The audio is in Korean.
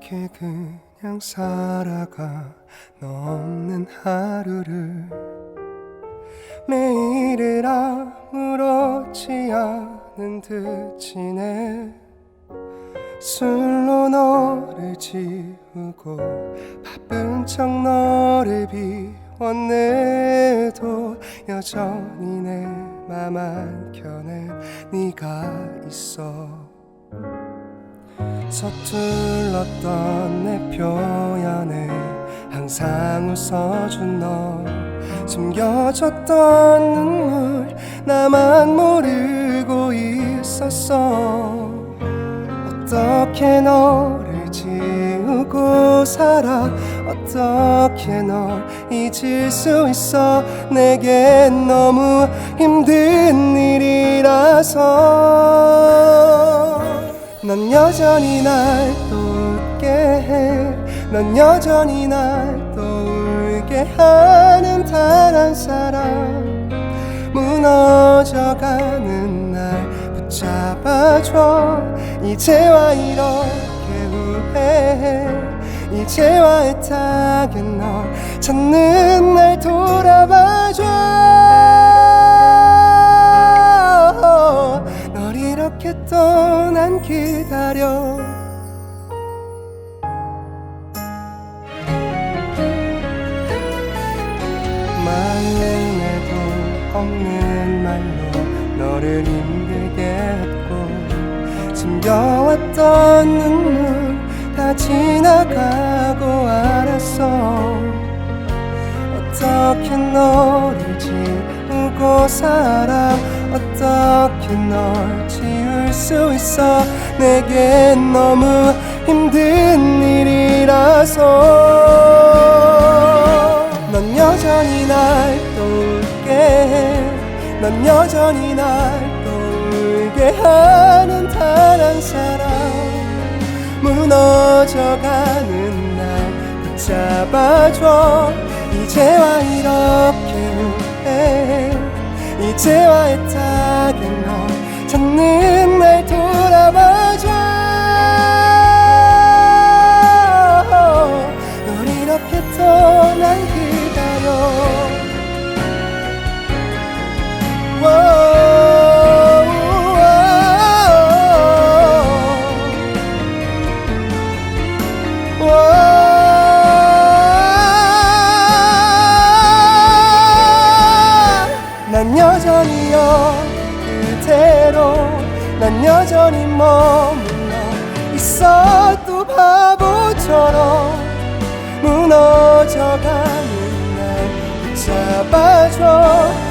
이렇게 그냥 살아가 너 없는 하루를 매일을 아무렇지 않은 듯 지내 술로 너를 지우고 바쁜 척 너를 비웠네도 여전히 내 맘 한켠에 네가 있어 서툴렀던 내 표현에 항상 웃어준 너. 숨겨졌던 눈물 나만 모르고 있었어. 어떻게 너를 지우고 살아? 어떻게 널 잊을 수 있어? 내겐 너무 힘든 일이라서 넌 여전히 날또 웃게 해넌 여전히 날또 울게 하는 단 한 사람. 무너져가는 날 붙잡아줘. 이제와 이렇게 후회해. 이제와 애타게 널 찾는 날 돌아봐줘 또 난 기다려. 마음에도 없는 말로 너를 힘들게 했고 숨겨왔던 눈물 다 지나가고 알았어 어떻게 너를 지우고 살아 어떻게 널 지울 수 있어? 내겐 너무 힘든 일이라서. 넌 여전히 날또 웃게. 해넌 여전히 날또 울게. 하는 단한 사람. 무너져가는 날 붙잡아줘 이제와 이렇게 후회해. 이제와 애타게 널 찾는 난 여전히요 그대로 난 여전히 머물러 있어 또 바보처럼 무너져가는 날 붙잡아줘